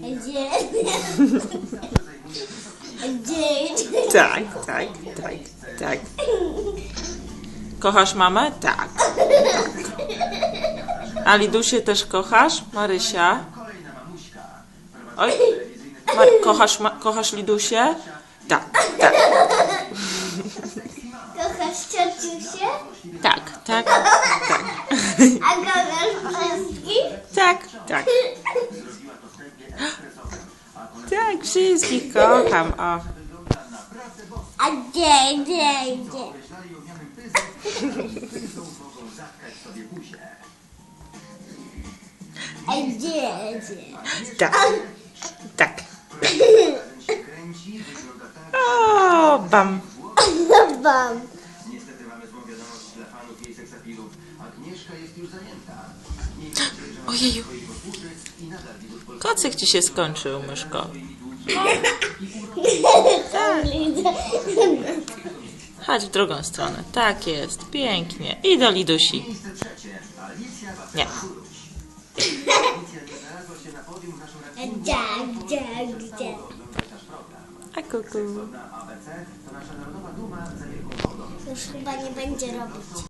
Gdzie? Tak, tak, tak, tak. Kochasz mamę? Tak. tak. A Lidusię też kochasz? Marysia? Oj, Mar kochasz, ma kochasz Lidusię? Tak, tak, Kochasz ciociusię? tak, tak, tak. A kochasz wszystkich? Tak, tak. Tak, wszystkich kocham. O. A gdzie, gdzie, gdzie? A gdzie, gdzie? Tak, tak. O, bam. Wam. Niestety mamy złą wiadomość dla fanów jej seksapilów. Agnieszka jest już zajęta. Ojeju. Kocyk ci się skończył, myszko. Chodź w drugą stronę. Tak jest, pięknie. I do Lidusi. Nie. A kuku. To chyba nie będzie robić.